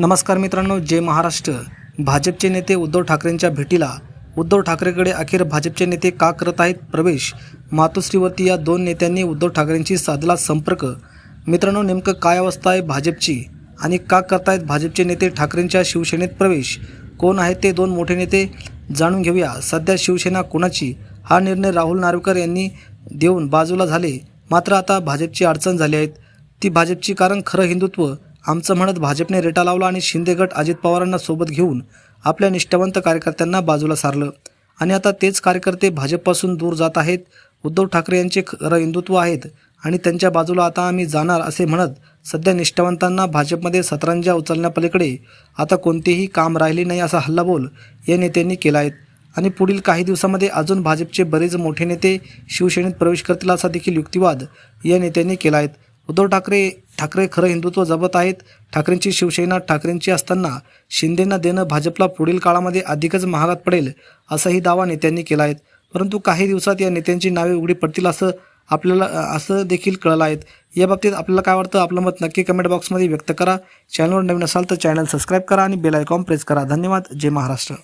नमस्कार मित्रांनो जय महाराष्ट्र. भाजपचे नेते उद्धव ठाकरेंच्या भेटीला उद्धव ठाकरेकडे अखेर भाजपचे नेते का करत आहेत प्रवेश? मातोश्रीवरती या दोन नेत्यांनी उद्धव ठाकरेंशी साधला संपर्क. मित्रांनो नेमकं काय अवस्था आहे भाजपची आणि का करतायत भाजपचे नेते ठाकरेंच्या शिवसेनेत प्रवेश? कोण आहेत ते दोन मोठे नेते? जाणून घेऊया. सध्या शिवसेना कोणाची? हा निर्णय राहुल नार्वेकर यांनी देऊन बाजूला झाले. मात्र आता भाजपची अडचण झाली आहेत ती भाजपची कारण खरं हिंदुत्व आमचं म्हणत भाजपने रेटा लावला आणि शिंदे गट अजित पवारांना सोबत घेऊन आपल्या निष्ठावंत कार्यकर्त्यांना बाजूला सारलं. आणि आता तेच कार्यकर्ते भाजपपासून दूर जात आहेत. उद्धव ठाकरे यांचे खरं हिंदुत्व आहेत आणि त्यांच्या बाजूला आता आम्ही जाणार असे म्हणत सध्या निष्ठावंतांना भाजपमध्ये सतरंजा उचलण्यापलीकडे आता कोणतेही काम राहिले नाही असा हल्लाबोल या नेत्यांनी केला आहे. आणि पुढील काही दिवसामध्ये अजून भाजपचे बरेच मोठे नेते शिवसेनेत प्रवेश करतील असा देखील युक्तिवाद या नेत्यांनी केला आहे. उद्धव ठाकरे ठाकरे खरं हिंदुत्व जपत आहेत. ठाकरेंची शिवसेना ठाकरेंची असताना शिंदेंना देणं भाजपला पुढील काळामध्ये अधिकच महागात पडेल असाही दावा नेत्यांनी केला आहे. परंतु काही दिवसात या नेत्यांची नावे उघडी पडतील असं आपल्याला असं देखील कळलं आहेत या बाबतीत आपल्याला काय वाटतं? आपलं मत नक्की कमेंट बॉक्समध्ये व्यक्त करा. चॅनलवर नवीन असाल तर चॅनल सबस्क्राईब करा आणि बेल आयकॉन प्रेस करा. धन्यवाद. जय महाराष्ट्र.